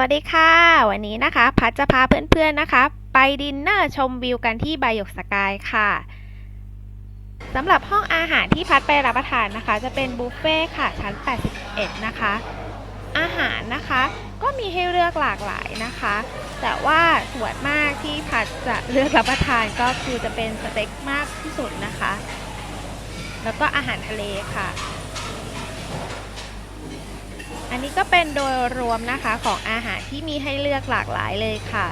วัสดีค่ะ วันนี้นะคะ พัดจะพาเพื่อนๆนะคะ ไปดินเนอร์ชมวิวกันที่ไบโยกสกายค่ะสำหรับห้องอาหารที่พัดไปรับประทานนะคะ จะเป็นบุฟเฟ่ค่ะชั้น 81 นะคะ อาหารนะคะก็มีให้เลือกหลากหลายนะคะ แต่ว่าส่วนมากที่พัดจะเลือกรับประทานก็คือจะเป็นสเต็กมากที่สุดนะคะ แล้วก็อาหารทะเลค่ะ อันนี้ก็เป็นโดยรวมนะคะของอาหารที่มีให้เลือกหลากหลายเลยค่ะ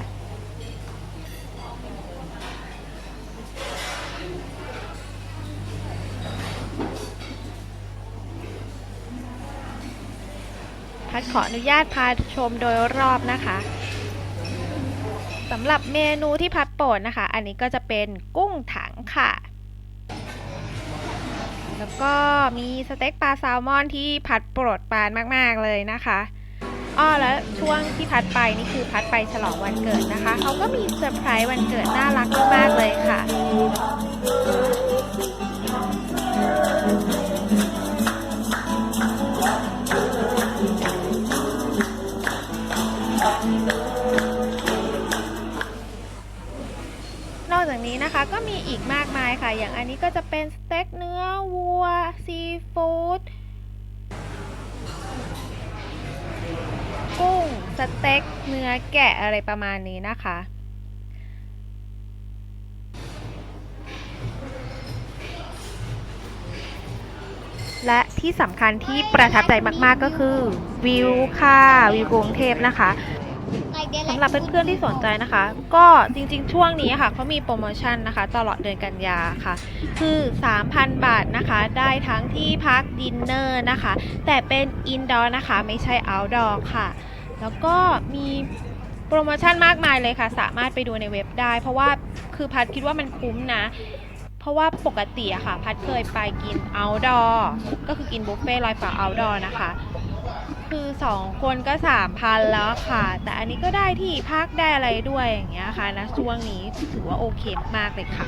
พัดขออนุญาตพาชมโดยรอบนะคะสำหรับเมนูที่พัดโปรดนะคะ อันนี้ก็จะเป็นกุ้งถังค่ะ แล้วก็มีสเต็กปลาแซลมอนที่พัดโปรดปรานมาก ๆ เลยนะคะอ้อแล้วช่วงที่พัดไปนี่คือพัดไปฉลองวันเกิดนะคะ เขาก็มีเซอร์ไพรส์วันเกิดน่ารักมากๆเลยค่ะนอกจากนี้นะคะก็มีอีกมากมายค่ะ อย่างอันนี้ก็จะเป็นสเต็กเนื้อวัว ฟู้ดกุ้งสเต็กเนื้อแกะอะไรประมาณนี้นะคะ และที่สำคัญที่ประทับใจมากๆก็คือวิวค่ะ วิวกรุงเทพนะคะ สำหรับเพื่อนๆที่สนใจนะคะ ก็จริงๆ ช่วงนี้ค่ะเขามีโปรโมชั่นนะคะ ตลอดเดือนกันยาค่ะ คือ 3,000 บาทนะคะ ได้ทั้งที่พักดินเนอร์นะคะ แต่เป็นอินดอร์นะคะ ไม่ใช่เอาท์ดอร์ค่ะ แล้วก็มีโปรโมชั่นมากมายเลยค่ะ สามารถไปดูในเว็บได้ เพราะว่าคือพัดคิดว่ามันคุ้มนะ เพราะว่าปกติอะค่ะ พัดเคยไปกิน outdoor ก็คือกินบุฟเฟ่ต์ลอยฟ้า outdoor นะคะ คือ2คนก็3,000แล้วค่ะ แต่อันนี้ก็ได้ที่พักได้อะไรด้วยอย่างเงี้ยค่ะนะช่วงนี้ถือว่าโอเคมากเลยค่ะ